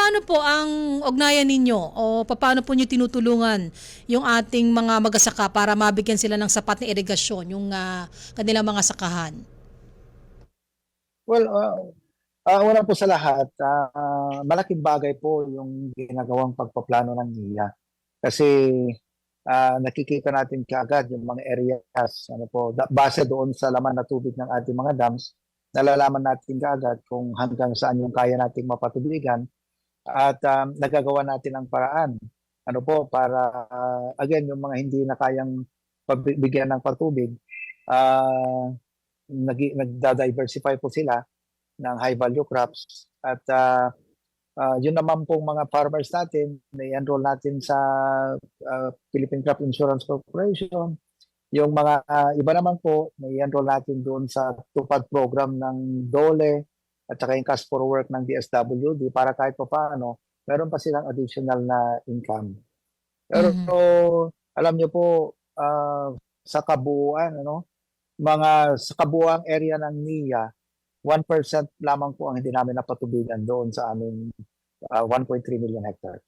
paano po ang ugnayan ninyo o paano po niyo tinutulungan yung ating mga magasaka para mabigyan sila ng sapat na irigasyon yung ah, kanilang mga sakahan? Well, uh, uh, una po sa lahat, ah, malaking bagay po yung ginagawang pagpaplano ng NIA. Kasi ah, nakikita natin kaagad yung mga areas, ano po, base doon sa laman na tubig ng ating mga dams, nalalaman natin kaagad kung hanggang saan yung kaya nating mapatubigan at um, nagagawa natin ang paraan. Ano po, para, ah, again, yung mga hindi na kayang pagbigyan ng patubig, ah, nag- nagda-diversify po sila ng high value crops at ah, ah, yun naman pong mga farmers natin na-enroll natin sa ah, Philippine Crop Insurance Corporation yung mga ah, iba naman po na-enroll natin doon sa tupad program ng DOLE at saka yung cash for work ng DSWD para kahit pa paano meron pa silang additional na income pero Mhm. alam niyo po ah, sa kabuuan ano mga sa kabuuang area ng NIA, 1% lamang po ang hindi namin napatubigan doon sa aming ah, 1.3 million hectares.